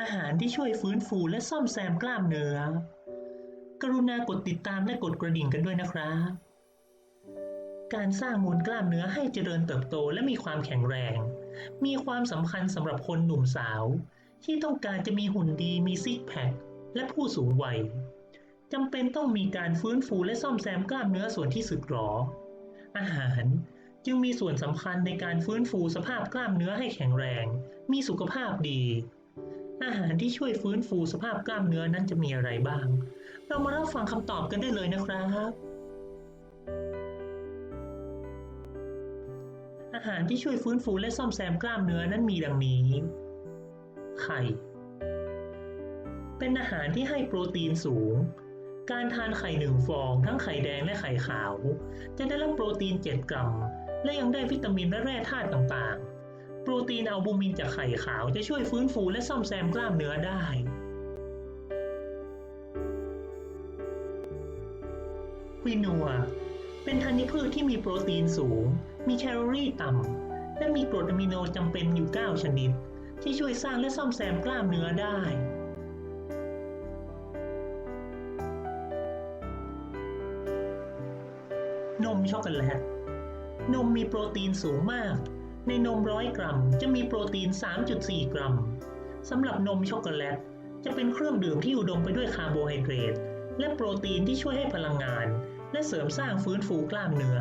อาหารที่ช่วยฟื้นฟูและซ่อมแซมกล้ามเนื้อ กรุณากดติดตามและกดกระดิ่งกันด้วยนะครับ การสร้างมวลกล้ามเนื้อให้เจริญเติบโตและมีความแข็งแรง มีความสำคัญสำหรับคนหนุ่มสาว ที่ต้องการจะมีหุ่นดีมีซิกแพคและผู้สูงวัยจำเป็นต้องมีการฟื้นฟูและซ่อมแซมกล้ามเนื้อส่วนที่สึกหรอ อาหารจึงมีส่วนสำคัญในการฟื้นฟูสภาพกล้ามเนื้อให้แข็งแรง มีสุขภาพดี อาหารที่ช่วยฟื้นฟูสภาพกล้ามเนื้อนั้นจะมีอะไรบ้าง เรามารับฟังคำตอบกันได้เลยนะครับ อาหารที่ช่วยฟื้นฟูและซ่อมแซมกล้ามเนื้อนั้นมีดังนี้ ไข่ เป็นอาหารที่ให้โปรตีนสูง การทานไข่หนึ่งฟองทั้งไข่แดงและไข่ขาว จะได้รับโปรตีน 7 กรัม และยังได้วิตามินและแร่ธาตุต่างๆ โปรตีนอัลบูมินจากไข่ขาวจะช่วยฟื้นฟูและซ่อมแซมกล้ามเนื้อได้ควินัวเป็นธัญพืชที่มีโปรตีนสูง มีแคลอรี่ต่ำ และมีกรดอะมิโนจำเป็นอยู่ 9 ชนิด ที่ช่วยสร้างและซ่อมแซมกล้ามเนื้อได้ นมช็อกโกแลต นมมีโปรตีนสูงมาก ในนมร้อยกรัม จะมีโปรตีน 3.4 กรัมสำหรับนมช็อกโกแลต จะเป็นเครื่องดื่มที่อุดมไปด้วยคาร์โบไฮเดรตและโปรตีนที่ช่วยให้พลังงาน และเสริมสร้างฟื้นฟูกล้ามเนื้อ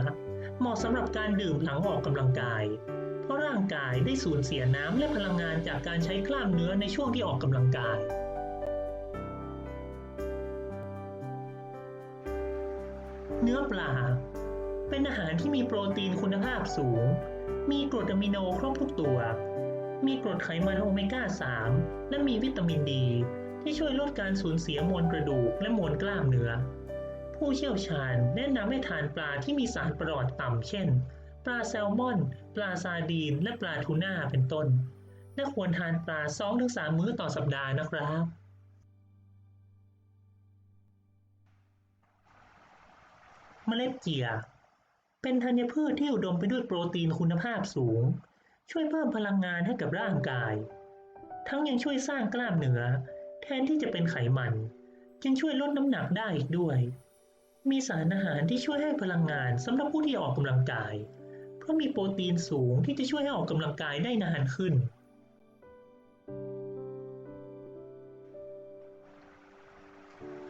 เหมาะสำหรับการดื่มหลังออกกำลังกาย เพราะร่างกายได้สูญเสียน้ำและพลังงานจากการใช้กล้ามเนื้อในช่วงที่ออกกำลังกายเนื้อปลา เป็นอาหารที่มีโปรตีนคุณภาพสูง มีกรดอะมิโนครบทุกตัว มีกรดไขมันโอเมก้า 3 และมีวิตามินดี ที่ช่วยลดการสูญเสียมวลกระดูกและมวลกล้ามเนื้อ ผู้เชี่ยวชาญแนะนำให้ทานปลาที่มีสารประหลอดต่ำเช่น ปลาแซลมอน ปลาซาดีน และปลาทูน่าเป็นต้น และควรทานปลา 2-3 มื้อต่อสัปดาห์นะครับเมล็ดเจีย เป็นธัญพืชที่อุดมไปด้วยโปรตีนคุณภาพสูง ช่วยเพิ่มพลังงานให้กับร่างกาย ทั้งยังช่วยสร้างกล้ามเนื้อ แทนที่จะเป็นไขมัน จึงช่วยลดน้ำหนักได้อีกด้วย มีสารอาหารที่ช่วยให้พลังงานสำหรับผู้ที่ออกกำลังกาย เพราะมีโปรตีนสูงที่จะช่วยให้ออกกำลังกายได้นานขึ้น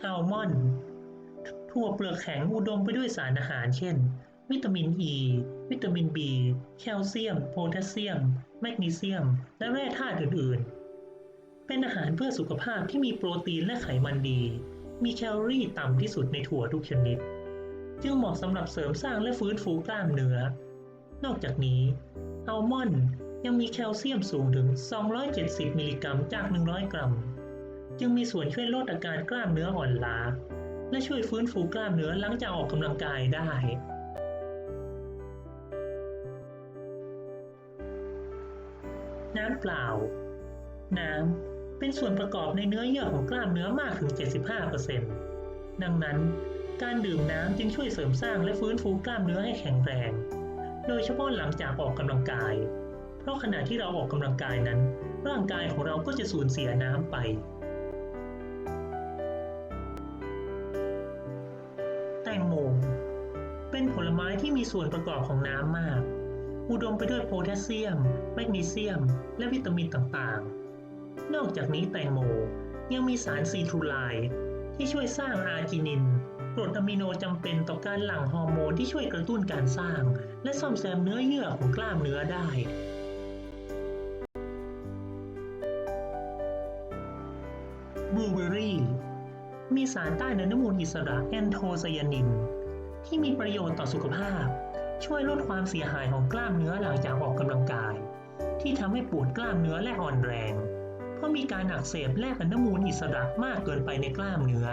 อัลมอนด์ถั่วเปลือกแข็งอุดมไปด้วยสารอาหารเช่น วิตามินอ e, ีวิตามิน B แคลเซียม โพแทสเซียม แมกนีเซียม และแร่ธาตุอื่นๆ เป็นอาหารเพื่อสุขภาพที่มีโปรตีนและไขมันดี มีแคลอรี่ต่ำที่สุดในถั่วทุกชนิด จึงเหมาะสำหรับเสริมสร้างและฟื้นฟูกล้ามเนื้อ นอกจากนี้อัลมอนด์ยังมีแคลเซียมสูงถึง 270 มิลลิกรัมจาก 100 กรัม จึงมีส่วนช่วยลดอาการกล้ามเนื้ออ่อนล้า และช่วยฟื้นฟูกล้ามเนื้อหลังจากออกกำลังกายได้ น้ำเปล่า น้ำเป็นส่วนประกอบในเนื้อเยื่อของกล้ามเนื้อมากถึง 75%ดังนั้น การดื่มน้ำจึงช่วยเสริมสร้างและฟื้นฟูกล้ามเนื้อให้แข็งแรง โดยเฉพาะหลังจากออกกำลังกาย เพราะขณะที่เราออกกำลังกายนั้น ร่างกายของเราก็จะสูญเสียน้ำไปแตงโมเป็นผลไม้ที่มีส่วนประกอบของน้ำมาก อุดมไปด้วยโพแทสเซียม แมกนีเซียม และวิตามินต่างๆ นอกจากนี้แตงโมยังมีสารซีทรูไลน์ที่ช่วยสร้างอาร์จินินกรดอะมิโนจำเป็นต่อการหลั่งฮอร์โมนที่ช่วยกระตุ้นการสร้าง และซ่อมแซมเนื้อเยื่อของกล้ามเนื้อได้ บลูเบอร์รี่มีสารต้านอนุมูลอิสระแอนโทไซยานิน ที่มีประโยชน์ต่อสุขภาพ ช่วยลดความเสียหายของกล้ามเนื้อหลังจากออกกำลังกาย ที่ทำให้ปวดกล้ามเนื้อและอ่อนแรง เพราะมีการอักเสบแลกอนุมูลอิสระมากเกินไปในกล้ามเนื้อ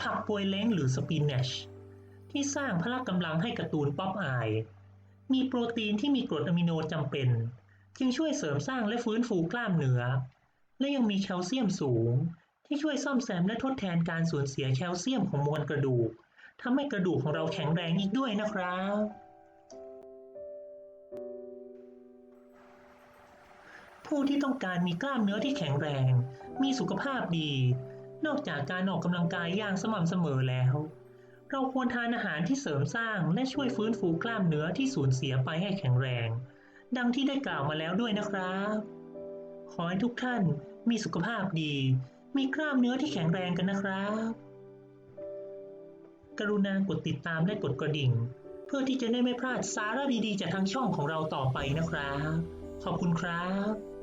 ผักปวยเล้งหรือสปินเนชที่สร้างพละกำลังให้การ์ตูนป๊อปอาย มีโปรตีนที่มีกรดอะมิโนจำเป็น จึงช่วยเสริมสร้างและฟื้นฟูกล้ามเนื้อ และยังมีแคลเซียมสูง ที่ช่วยซ่อมแซมและทดแทนการสูญเสียแคลเซียมของมวลกระดูกทำให้กระดูกของเราแข็งแรงอีกด้วยนะครับ ผู้ที่ต้องการมีกล้ามเนื้อที่แข็งแรง มีสุขภาพดี นอกจากการออกกำลังกายอย่างสม่ำเสมอแล้ว เราควรทานอาหารที่เสริมสร้างและช่วยฟื้นฟูกล้ามเนื้อที่สูญเสียไปให้แข็งแรง ดังที่ได้กล่าวมาแล้วด้วยนะครับ ขอให้ทุกท่านมีสุขภาพดี มีกล้ามเนื้อที่แข็งแรงกันนะครับ กรุณากดติดตามและกดกระดิ่ง เพื่อที่จะได้ไม่พลาดสาระดีๆ จากทางช่องของเราต่อไปนะครับ ขอบคุณครับ